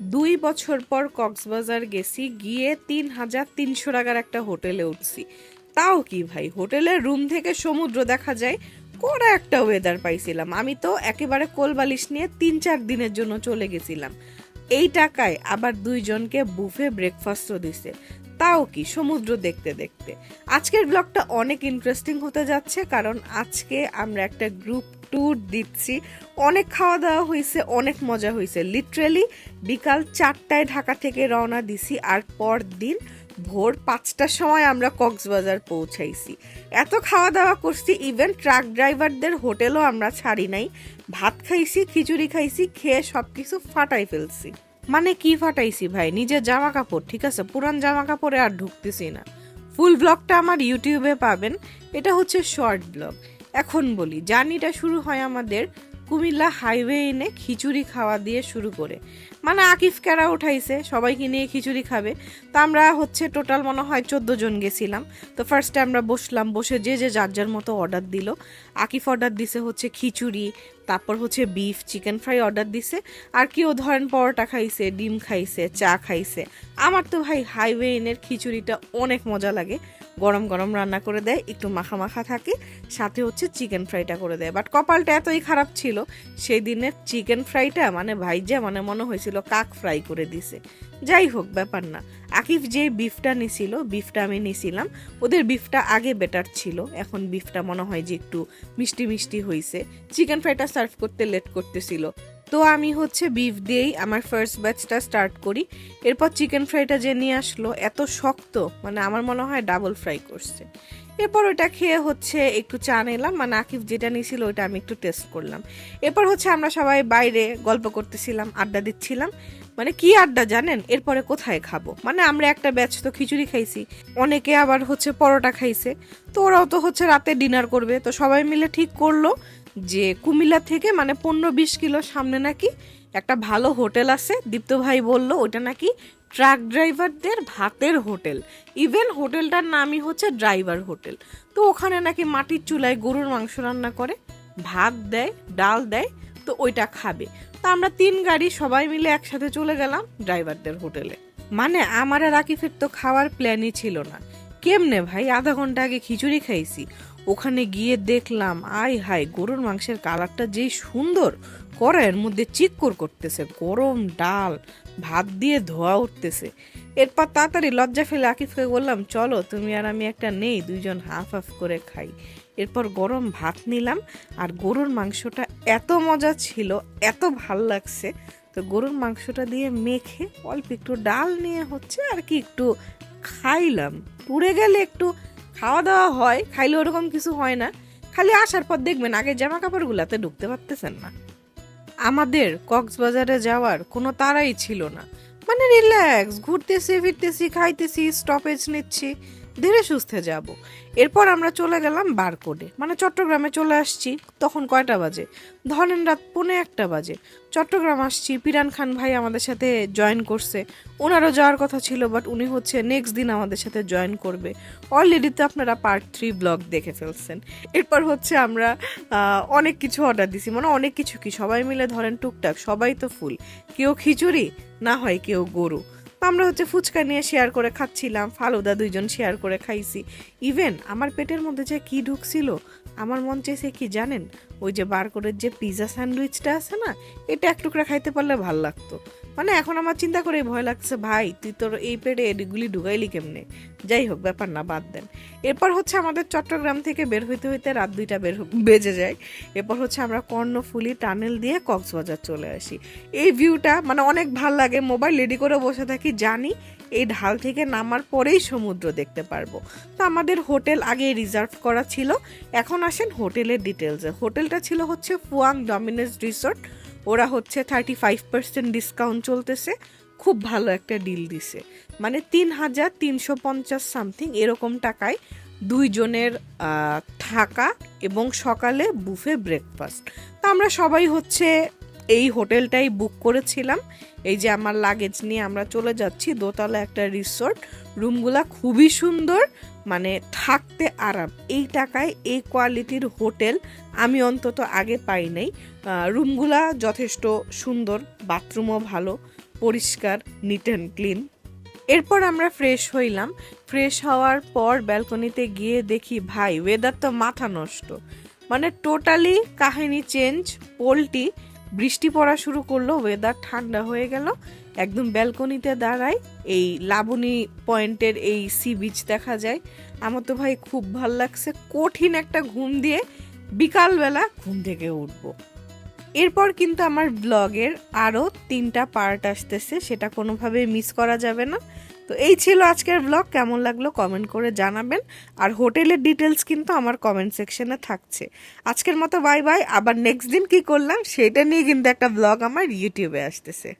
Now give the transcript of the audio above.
দুই বছর পর কক্সবাজার গেছি, গিয়ে তিন হাজার তিনশো টাকার একটা হোটেলে উঠছি। তাও কি ভাই, হোটেলের রুম থেকে সমুদ্র দেখা যায়, কড়া একটা ওয়েদার পাইছিলাম। আমি তো একেবারে কোলবালিশ নিয়ে তিন চার দিনের জন্য চলে গেছিলাম। এই টাকায় আবার দুইজনকে বুফে ব্রেকফাস্টও দিছে। তাও কি সমুদ্র দেখতে দেখতে। আজকের ব্লগটা অনেক ইন্টারেস্টিং হতে যাচ্ছে কারণ আজকে আমরা একটা গ্রুপ ট্যুর দিচ্ছি। অনেক খাওয়া দাওয়া হয়েছে অনেক মজা হয়েছে লিটারেলি বিকাল চারটায় ঢাকা থেকে রওনা দিছি আর পর দিন ভোর পাঁচটার সময় আমরা কক্সবাজার পৌঁছাইছি। এত খাওয়া দাওয়া করছি ইভেন ট্রাক ড্রাইভারদের হোটেলও আমরা ছাড়ি নাই। ভাত খাইছি, খিচুড়ি খাইছি, খেয়ে সব কিছু ফাটাই ফেলছি। মানে কি ফাটাইছি ভাই? নিজের জামা কাপড় ঠিক আছে? পুরান জামা কাপড়ে আর ঢুকতেছি না। ফুল ব্লগটা আমার ইউটিউবে পাবেন। এটা হচ্ছে শর্ট ব্লগ এখন বলি, জার্নিটা শুরু হয় আমাদের কুমিল্লা হাইওয়ে এনে খিচুড়ি খাওয়া দিয়ে শুরু করে। মানে আকিফ ক্যারা উঠাইছে, সবাইকে নিয়ে খিচুড়ি খাবে। তো আমরা হচ্ছে টোটাল মনে হয় চোদ্দ জন গেছিলাম। তো ফার্স্টে আমরা বসলাম, বসে যে যে যার যার মতো অর্ডার দিল। আকিফ অর্ডার দিছে হচ্ছে খিচুড়ি তারপর হচ্ছে বিফ চিকেন ফ্রাই অর্ডার দিছে। আর কেউ ধরেন পরোটা খাইছে, ডিম খাইছে, চা খাইছে। আমার তো ভাই হাইওয়ে এনের খিচুড়িটা অনেক মজা লাগে। গরম গরম রান্না করে দেয়, একটু মাখা মাখা থাকে, সাথে হচ্ছে চিকেন ফ্রাইটা করে দেয়। বাট কপালটা এতই খারাপ ছিল, সেই দিনের চিকেন ফ্রাইটা মানে ভাইজা মানে মনে হয়েছিল কাক ফ্রাই করে দিছে। যাই হোক, ব্যাপার না। আকিফ যে বিফটা নিছিল বিফটা আমি নিছিলাম। ওদের বিফটা আগে বেটার ছিল। এখন বিফটা মনে হয় যে একটু মিষ্টি মিষ্টি হয়েছে চিকেন ফ্রাইটা সার্ভ করতে লেট করতেছিল। তো আমি হচ্ছে বিফ দিয়েই আমার ফার্স্ট ব্যাচটা স্টার্ট করি। এরপর চিকেন ফ্রাইটা যে নিয়ে আসলো, এত শক্ত মানে আমার মনে হয় ডাবল ফ্রাই করছে। এরপর ওটা খেয়ে হচ্ছে একটু চা নিলাম মানে আকিফ যেটা নিয়েছিল ওটা আমি একটু টেস্ট করলাম। এরপর হচ্ছে আমরা সবাই বাইরে গল্প করতেছিলাম, আড্ডা দিচ্ছিলাম। মানে কি আড্ডা জানেন? এরপরে কোথায় খাব? মানে আমরা একটা ব্যাচ তো খিচুড়ি খাইছি, অনেকে আবার হচ্ছে পরোটা খাইছে। তো ওরাও তো হচ্ছে রাতে ডিনার করবে। তো সবাই মিলে ঠিক করল যে কুমিল্লা থেকে মানে পনেরো বিশ কিলো সামনে নাকি একটা ভালো হোটেল আছে। দীপ্ত ভাই বলল ওটা নাকি ট্রাক ড্রাইভারদের ভাতের হোটেল। ইভেন হোটেলটার নামই হচ্ছে ড্রাইভার হোটেল। তো ওখানে নাকি মাটির চুলায় গরুর মাংস রান্না করে, ভাত দেয়, ডাল দেয়, তো ওইটা খাবে। তো আমরা তিন গাড়ি সবাই মিলে একসাথে চলে গেলাম ড্রাইভারদের হোটেলে। মানে আমার আর আকিফের তো খাওয়ার প্ল্যানই ছিল না। কেমনে ভাই? আধা ঘণ্টা আগে খিচুড়ি খাইছি। ওখানে গিয়ে দেখলাম আই হাই গরুর মাংসের কালারটা যেই সুন্দর। কড়াইয়ের মধ্যে চিক্কর করতেছে, গরম ডাল, ভাত দিয়ে ধোয়া উঠতেছে। এরপর তাড়াতাড়ি লজ্জা ফেলে আকিফকে বললাম, চলো, তুমি আর আমি একটা নেই, দুইজন হাফ হাফ করে খাই। এরপর গরম ভাত নিলাম, আর গরুর মাংসটা এত মজা ছিল, এত ভালো লাগছে। তো গরুর মাংসটা দিয়ে মেখে অল্প একটু ডাল নিয়ে হচ্ছে আর কি একটু খাইলাম। পুড়ে গেলে একটু খাওয়া দাওয়া হয় খাইলে ওরকম কিছু হয় না। খালি আসার পর দেখবেন আগে জামা কাপড়গুলাতে ঢুকতে পারতেছেন না। আমাদের কক্সবাজারে যাওয়ার কোনো তারাই ছিল না। মানে রিল্যাক্স ঘুরতেছি, ফিরতেছি, খাইতেছি স্টপেজ নিচ্ছি। ধীরে সুস্থে যাব। এরপর আমরা চলে গেলাম বারকোডে। মানে চট্টগ্রামে চলে আসছি, তখন কয়টা বাজে? ধরেন রাত পৌনে একটা বাজে। চট্টগ্রাম আসছি, পিরান খান ভাই আমাদের সাথে জয়েন করছে। ওনারও যাওয়ার কথা ছিল বাট উনি হচ্ছে নেক্সট দিন আমাদের সাথে জয়েন করবে। অলরেডি তো আপনারা পার্ট থ্রি ব্লগ দেখে ফেলছেন। এরপর হচ্ছে আমরা অনেক কিছু অর্ডার দিছি। মানে অনেক কিছু কি? সবাই মিলে ধরেন টুকটাক, সবাই তো ফুল কেউ খিচুড়ি, না হয় কেউ গরু। আমরা হচ্ছে ফুচকা নিয়ে শেয়ার করে খাচ্ছিলাম। ফালুদা দুইজন শেয়ার করে খাইছি। ইভেন আমার পেটের মধ্যে যে কি ঢুকছিল আমার মন চাইছে কি জানেন? ওই যে বারকোডের যে পিৎজা স্যান্ডউইচটা আছে না, এটা এক টুকরা খাইতে পারলে ভালো লাগতো। মানে এখন আমার চিন্তা করে ভয় লাগছে, ভাই, তুই তোর এই পেটে এগুলি ঢুকাইলি কেমনে? যাই হোক, ব্যাপার না, বাদ দেন। এরপর হচ্ছে আমাদের চট্টগ্রাম থেকে বের হইতে হইতে রাত দুইটা বের বেজে যায়। এরপর হচ্ছে আমরা কর্ণফুলি টানেল দিয়ে কক্সবাজার চলে আসি। এই ভিউটা মানে অনেক ভালো লাগে, মোবাইল রেডি করে বসে থাকি, জানি এই ঢাল থেকে নামার পরেই সমুদ্র দেখতে পারব। তো আমাদের হোটেল আগে রিজার্ভ করা ছিল। এখন আসেন হোটেলের ডিটেলসে হোটেলটা ছিল হচ্ছে ফুয়াং ডমিনেস রিসোর্ট। ওরা হচ্ছে থার্টি ফাইভ পার্সেন্ট ডিসকাউন্ট চলতেছে। খুব ভালো একটা ডিল দিছে। মানে তিন হাজার তিনশো পঞ্চাশ সামথিং এরকম টাকায় দুইজনের থাকা এবং সকালে বুফে ব্রেকফাস্ট। তো আমরা সবাই হচ্ছে এই হোটেলটাই বুক করেছিলাম। এই যে আমার লাগেজ নিয়ে আমরা চলে যাচ্ছি, দোতলা একটা রিসোর্ট। রুমগুলা খুবই সুন্দর মানে থাকতে আরাম। এই টাকায় এই কোয়ালিটির হোটেল আমি অন্তত আগে পাই নাই। রুমগুলা যথেষ্ট সুন্দর, বাথরুমও ভালো, পরিষ্কার নিট অ্যান্ড ক্লিন এরপর আমরা ফ্রেশ হইলাম। ফ্রেশ হওয়ার পর ব্যালকনিতে গিয়ে দেখি, ভাই ওয়েদার তো মাথা নষ্ট। মানে টোটালি কাহিনী চেঞ্জ পোলটি। বৃষ্টি পড়া শুরু করল ওয়েদার ঠান্ডা হয়ে গেল। একদম ব্যালকনিতে দাঁড়াই এই লাবণী পয়েন্টের এই সি বিচ দেখা যায়। আমার তো ভাই খুব ভালো লাগছে, কঠিন একটা ঘুম দিয়ে বিকালবেলা ঘুম থেকে উঠবো। এরপর কিন্তু আমার ব্লগের আরও তিনটা পার্ট আসতেছে, সেটা কোনোভাবে মিস করা যাবে না। তো এই ছিল আজকের ব্লগ কেমন লাগল কমেন্ট করে জানাবেন। আর হোটেলের ডিটেলস কিন্তু আমার কমেন্ট সেকশনে থাকছে। আজকের মতো বাই বাই আবার নেক্সট দিন কি করলাম, সেটা নিয়ে কিন্তু একটা ব্লগ আমার ইউটিউবে আসতেছে।